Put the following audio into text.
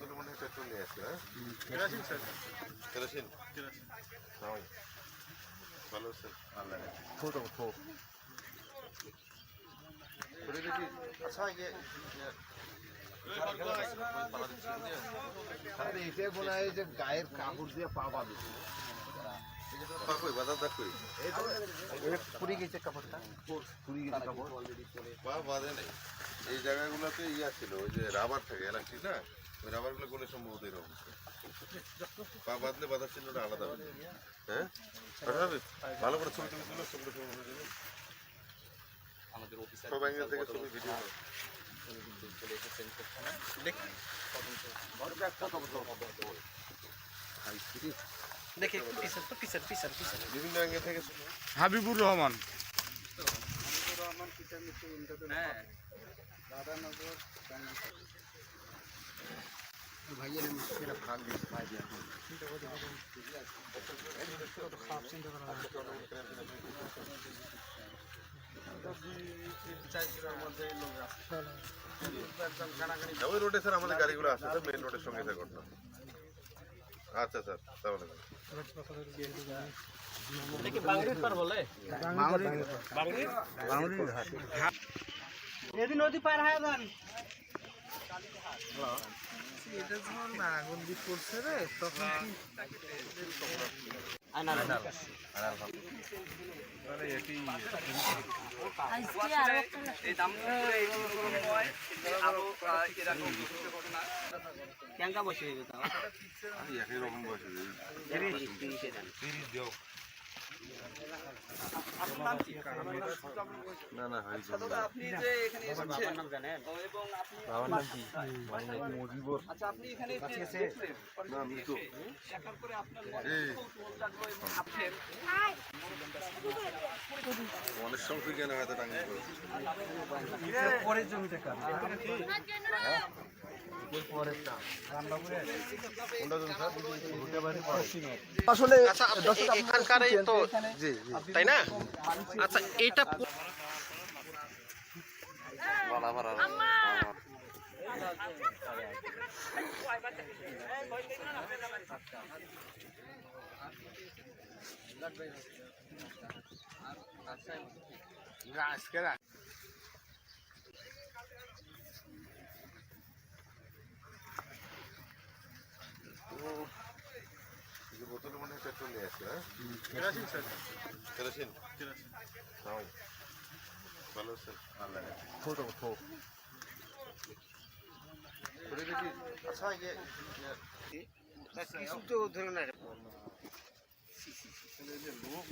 নিয়ে আসছে হ্যাঁ? স্যার। কেরোসিন। কেরাসিন ভালো, স্যার। আল্লাহ ছোট ছোট আচ্ছা ইয়ে এটা মনে হয় যে গায়ের কাপড় দিয়ে পা বাঁধে কই বাজার দা কই পুরি গেছে কাপড়টা। পুরি গেছে কাপড়। পা বাঁধে নাই। এই জায়গাগুলোতে ইয়া ছিল ওই যে রাবার থাকে এলাকটি না? ওই রাবারগুলো গলে সম্ভবত এরকম। পা বাঁধলে বাঁধার চিহ্নটা আলাদা হবে হ্যাঁ? ভালো করে ছবি টবি তুলো ছবিটা ছবি তুলে দেবে। আমাদের অফিসার সব অ্যাঙ্গেল থেকে ছবি ভিডিও। চলে এসেছেন দেখি। দেখি পিছন তো পিছন পিছন পিছন। বিভিন্ন অ্যাঙ্গেল থেকে হাবিবুর রহমান। হ্যাঁ। ভাইয়া আমি সেটা ভাগ দিচ্ছি ভাই দিয়া হ্যাঁ, ওই রোডে স্যার আমাদের গাড়িগুলো আসে মেন রোডের সঙ্গে করতাম আচ্ছা স্যার তাহলে পার বলে? বাংলির এদিন নদী পার হয়ে যান। এটা যখন আগুন দিয়ে পড়ছে রে তখন কি এই দাম করে এই রকম বসে তিরিশ একই বয়সে না না হয় আপনি যে এখানে এসেছেন এবং আপনি আচ্ছা আপনি এখানে যে না আমি তো দেখার আপনার মনে কৌতূহল জাগলো এবং ভাবছেন? অনেক সংখ্যক জ্ঞান হয়তো টাঙ্গি পরের জমিতে কাজ। আসলে আচ্ছা এখানকার তো তাই না? আচ্ছা এটা আজকে বোতলে মনে হয় পেট্রোল নিয়ে আসছে হ্যাঁ কেরাসিন স্যার কেরোসিন কেরাসিন ভালো আছেন আল্লাহ করে দেখি আচ্ছা ইয়ে কিছু তো ধরে না